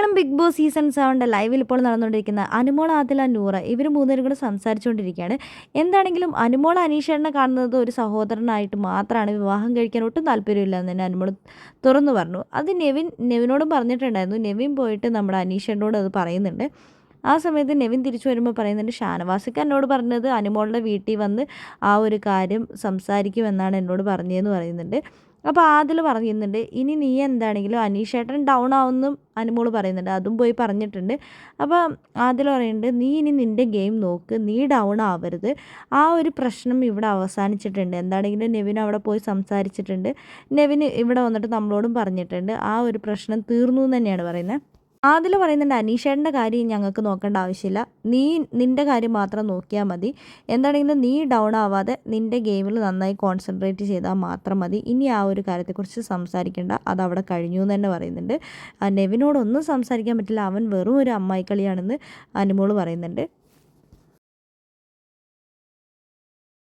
Malayalam big boss season സെവന്റെ ലൈവിൽ ഇപ്പോൾ നടന്നുകൊണ്ടിരിക്കുന്ന അനുമോൾ ആദില നൂറ ഇവർ മൂന്നുപേരും കൂടെ സംസാരിച്ചുകൊണ്ടിരിക്കുകയാണ്. എന്താണെങ്കിലും അനുമോൾ അനീഷേട്ടനെ കാണുന്നത് ഒരു സഹോദരനായിട്ട് മാത്രമാണ് വിവാഹം കഴിക്കാൻ ഒട്ടും താല്പര്യമില്ല എന്ന് തന്നെ അനുമോൾ തുറന്നു പറഞ്ഞു. അത് നെവിൻ നെവിനോടും പറഞ്ഞിട്ടുണ്ടായിരുന്നു. നെവിൻ പോയിട്ട് നമ്മുടെ അനീഷേട്ടനോട് അത് പറയുന്നുണ്ട്. ആ സമയത്ത് നെവിൻ തിരിച്ചു വരുമ്പോൾ പറയുന്നുണ്ട് ഷാനവാസിക്ക് എന്നോട് പറഞ്ഞത് അനുമോളുടെ വീട്ടിൽ വന്ന് ആ ഒരു കാര്യം സംസാരിക്കുമെന്നാണ് എന്നോട് പറഞ്ഞതെന്ന് പറയുന്നുണ്ട്. അപ്പോൾ ആദിൽ പറയുന്നുണ്ട് ഇനി നീ എന്താണെങ്കിലും അനീഷേട്ടൻ ഡൗൺ ആവുമെന്നും അനുമോൾ പറയുന്നുണ്ട്. അതും പോയി പറഞ്ഞിട്ടുണ്ട്. അപ്പോൾ ആദിൽ പറയുന്നുണ്ട് നീ ഇനി നിന്റെ ഗെയിം നോക്ക്. നീ ഡൗൺ ആവരുത്. ആ ഒരു പ്രശ്നം ഇവിടെ അവസാനിച്ചിട്ടുണ്ട്. എന്താണെങ്കിലും നെവിൻ അവിടെ പോയി സംസാരിച്ചിട്ടുണ്ട്. നെവിൻ ഇവിടെ വന്നിട്ട് നമ്മളോടും പറഞ്ഞിട്ടുണ്ട്. ആ ഒരു പ്രശ്നം തീർന്നു എന്ന് തന്നെയാണ് പറയുന്നത്. ആദിൽ പറയുന്നുണ്ട് അനീഷേട്ടന്റെ കാര്യം ഞങ്ങൾക്ക് നോക്കേണ്ട ആവശ്യമില്ല. നീ നിന്റെ കാര്യം മാത്രം നോക്കിയാൽ മതി. എന്താണെങ്കിലും നീ ഡൗൺ ആവാതെ നിന്റെ ഗെയിമിൽ നന്നായി കോൺസെൻട്രേറ്റ് ചെയ്താൽ മാത്രം മതി. ഇനി ആ ഒരു കാര്യത്തെക്കുറിച്ച് സംസാരിക്കേണ്ട. അത് അവിടെ കഴിഞ്ഞു എന്ന് തന്നെ പറയുന്നുണ്ട്. നെവിനോടൊന്നും സംസാരിക്കാൻ പറ്റില്ല. അവൻ വെറും ഒരു അമ്മായിക്കളിയാണെന്ന് അനുമോൾ പറയുന്നുണ്ട്.